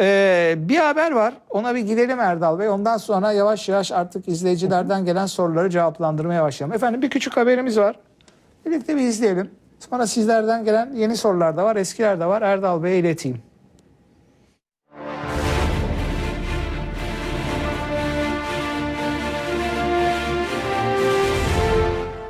Ee, bir haber var. Ona bir gidelim Erdal Bey. Ondan sonra yavaş yavaş artık izleyicilerden gelen soruları cevaplandırmaya başlayalım. Efendim bir küçük haberimiz var. Birlikte bir izleyelim. Sonra sizlerden gelen yeni sorular da var, eskiler de var. Erdal Bey'e ileteyim.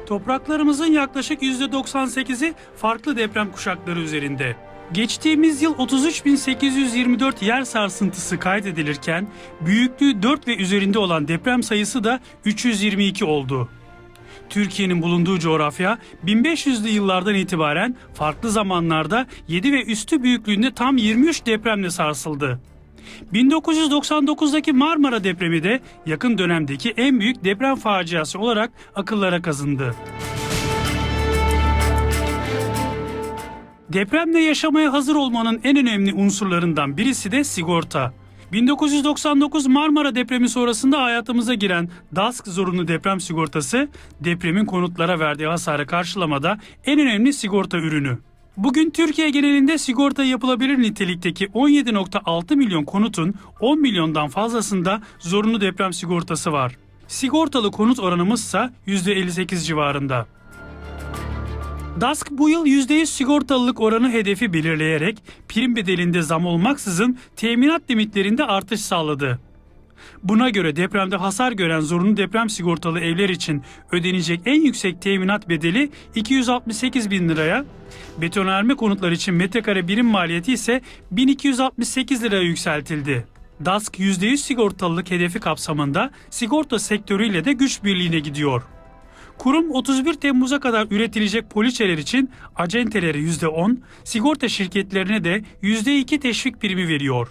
Topraklarımızın yaklaşık %98'i farklı deprem kuşakları üzerinde. Geçtiğimiz yıl 33.824 yer sarsıntısı kaydedilirken büyüklüğü 4 ve üzerinde olan deprem sayısı da 322 oldu. Türkiye'nin bulunduğu coğrafya 1500'lü yıllardan itibaren farklı zamanlarda 7 ve üstü büyüklüğünde tam 23 depremle sarsıldı. 1999'daki Marmara depremi de yakın dönemdeki en büyük deprem faciası olarak akıllara kazındı. Depremle yaşamaya hazır olmanın en önemli unsurlarından birisi de sigorta. 1999 Marmara depremi sonrasında hayatımıza giren DASK zorunlu deprem sigortası, depremin konutlara verdiği hasarı karşılamada en önemli sigorta ürünü. Bugün Türkiye genelinde sigorta yapılabilir nitelikteki 17.6 milyon konutun 10 milyondan fazlasında zorunlu deprem sigortası var. Sigortalı konut oranımızsa %58 civarında. DASK bu yıl %100 sigortalılık oranı hedefi belirleyerek prim bedelinde zam olmaksızın teminat limitlerinde artış sağladı. Buna göre depremde hasar gören zorunlu deprem sigortalı evler için ödenecek en yüksek teminat bedeli 268 bin liraya, betonarme konutlar için metrekare birim maliyeti ise 1268 liraya yükseltildi. DASK %100 sigortalılık hedefi kapsamında sigorta sektörüyle de güç birliğine gidiyor. Kurum 31 Temmuz'a kadar üretilecek poliçeler için acentelere %10, sigorta şirketlerine de %2 teşvik primi veriyor.